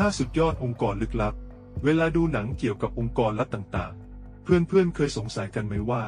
5 สุดยอดองค์กรลึกลับ เวลาดูหนังเกี่ยวกับองค์กรลับต่างๆ เพื่อนๆเคยสงสัยกันไหมว่า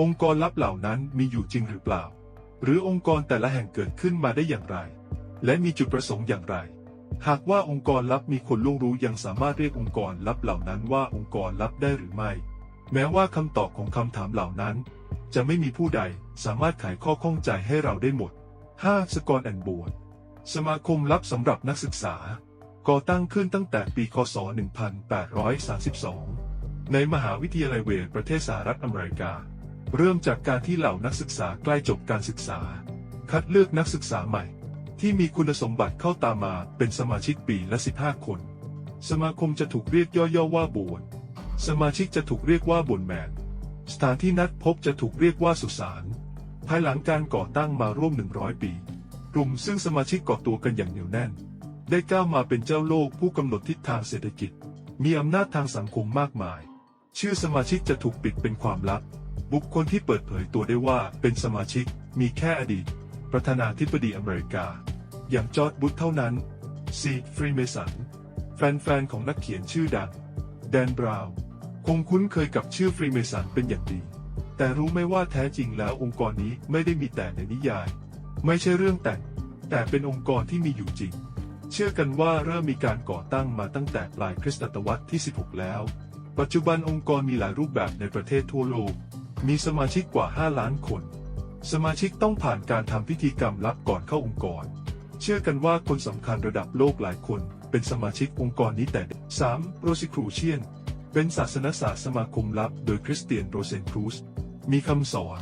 องค์กรลับเหล่านั้นมีอยู่จริงหรือเปล่า หรือองค์กรแต่ละแห่งเกิดขึ้นมาได้อย่างไร และมีจุดประสงค์อย่างไร หากว่าองค์กรลับมีคนล่วงรู้ยังสามารถเรียกองค์กรลับเหล่านั้นว่าองค์กรลับได้หรือไม่ แม้ว่าคำตอบของคำถามเหล่านั้น จะไม่มีผู้ใดสามารถไขข้อข้องใจให้เราได้หมด 5. สกอร์แอนบวดสมาคมลับสำหรับนักศึกษา ก่อตั้งขึ้นตั้งแต่ปีคศ 1832 ในมหาวิทยาลัยเวลประเทศสหรัฐอเมริกา เริ่มจากการที่เหล่านักศึกษาใกล้จบการศึกษา คัดเลือกนักศึกษาใหม่ ที่มีคุณสมบัติเข้าตามมาเป็นสมาชิกปีละ 15 คน สมาคมจะถูกเรียกย่อๆว่าโบสถ์สมาชิกจะถูกเรียกว่าบนแมน สถานที่นัดพบจะถูกเรียกว่าสุสาน ภายหลังการก่อตั้งมาร่วม 100 ปี กลุ่มซึ่งสมาชิกก่อตัวกันอย่างเหนียวแน่น ได้ก้าวมาเป็นเจ้าโลกผู้กำหนดทิศทางเศรษฐกิจ มีอำนาจทางสังคมมากมาย ชื่อสมาชิกจะถูกปิดเป็นความลับ บุคคลที่เปิดเผยตัวได้ว่าเป็นสมาชิกมีแค่อดีต ประธานาธิบดีอเมริกา อย่างจอร์ดบุชเท่านั้นซีดฟรีเมสันแฟนๆของนักเขียนชื่อดังแดนบราวน์คงคุ้นเคยกับชื่อฟรีเมสันเป็นอย่างดี แต่รู้ไหมว่าแท้จริงแล้วองค์กรนี้ไม่ได้มีแต่ในนิยาย ไม่ใช่เรื่องแต่ง แต่เป็นองค์กรที่มีอยู่จริง เชื่อกันว่าเริ่มมีการก่อตั้งมาตั้งแต่ปลายคริสตศตวรรษที่ 16 แล้ว ปัจจุบันองค์กรมีหลายรูปแบบในประเทศทั่วโลก มีสมาชิกกว่า 5 ล้านคน สมาชิกต้องผ่านการทำพิธีกรรมลับก่อนเข้าองค์กร เชื่อกันว่าคนสำคัญระดับโลกหลายคน เป็นสมาชิกองค์กรนี้แต่ 3. โรซิครูเชียนเป็นศาสนศาสตร์สมาคมลับโดยคริสเตียนโรเซนครูสมีคำสอน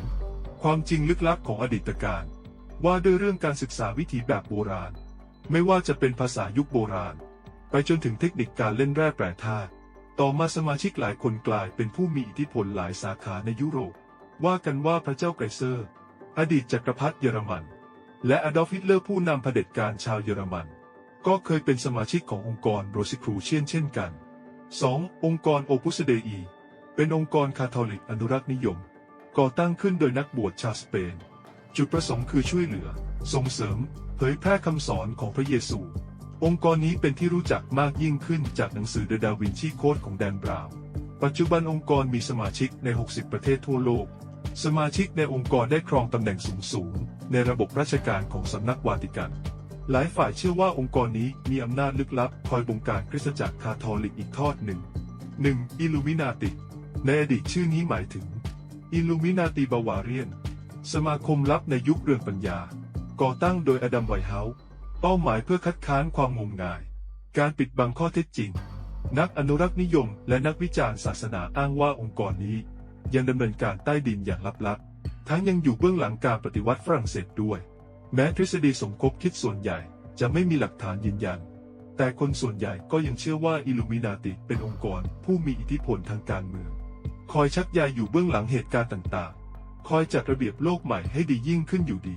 ความจริงลึกลับของอดีตการ ว่าด้วยเรื่องการศึกษาวิถีแบบโบราณ ไม่ว่าจะเป็นภาษายุคโบราณ ไปจนถึงเทคนิคการเล่นแร่แปรธาตุต่อมาสมาชิกหลายคนกลายเป็นผู้มีอิทธิพลหลายสาขาในยุโรป ว่ากันว่าพระเจ้าไกรเซอร์ อดีตจักรพรรดิเยอรมัน และอดอล์ฟฮิตเลอร์ผู้นำเผด็จการชาวเยอรมัน ก็เคยเป็นสมาชิกขององค์กรโรซิครูเชียนเช่นกัน 2. องค์กรโอปุสเดอี เป็นองค์กรคาทอลิกอนุรักษ์นิยม ก่อตั้งขึ้นโดยนักบวชชาวสเปน จุดประสงค์คือช่วยเหลือ ส่งเสริม เผยแพร่คำสอนของพระเยซู องค์กรนี้เป็นที่รู้จักมากยิ่งขึ้นจากหนังสือ The Da Vinci Code ของแดนบราวน์ปัจจุบันองค์กรมีสมาชิกใน 60 ประเทศทั่วโลก สมาชิกในองค์กรได้ครองตำแหน่งสูงๆในระบบราชการของสำนักวาติกัน หลายฝ่ายเชื่อว่าองค์กรนี้มีอำนาจลึกลับ คอยบงการคริสตจักรคาทอลิกอีกทอดหนึ่ง 1. อิลูมินาติ ในอดีตชื่อนี้หมายถึงอิลูมินาติบาวาเรียน สมาคมลับในยุคเรืองปัญญา ก่อตั้งโดยอดัมไวท์เฮาส์เป้าหมายเพื่อคัดค้านความงมงาย การปิดบังข้อเท็จจริง นักอนุรักษ์นิยม และนักวิจารณ์ศาสนาอ้างว่าองค์กรนี้ ยังดำเนินการใต้ดินอย่างลับๆ ทั้งยังอยู่เบื้องหลังการปฏิวัติฝรั่งเศสด้วย แม้ทฤษฎีสมคบคิดส่วนใหญ่จะไม่มีหลักฐานยืนยัน แต่คนส่วนใหญ่ก็ยังเชื่อว่าอิลูมินาติเป็นองค์กรผู้มีอิทธิพลทางการเมือง คอยชักใยอยู่เบื้องหลังเหตุการณ์ต่างๆ คอยจัดระเบียบโลกใหม่ให้ดียิ่งขึ้นอยู่ดี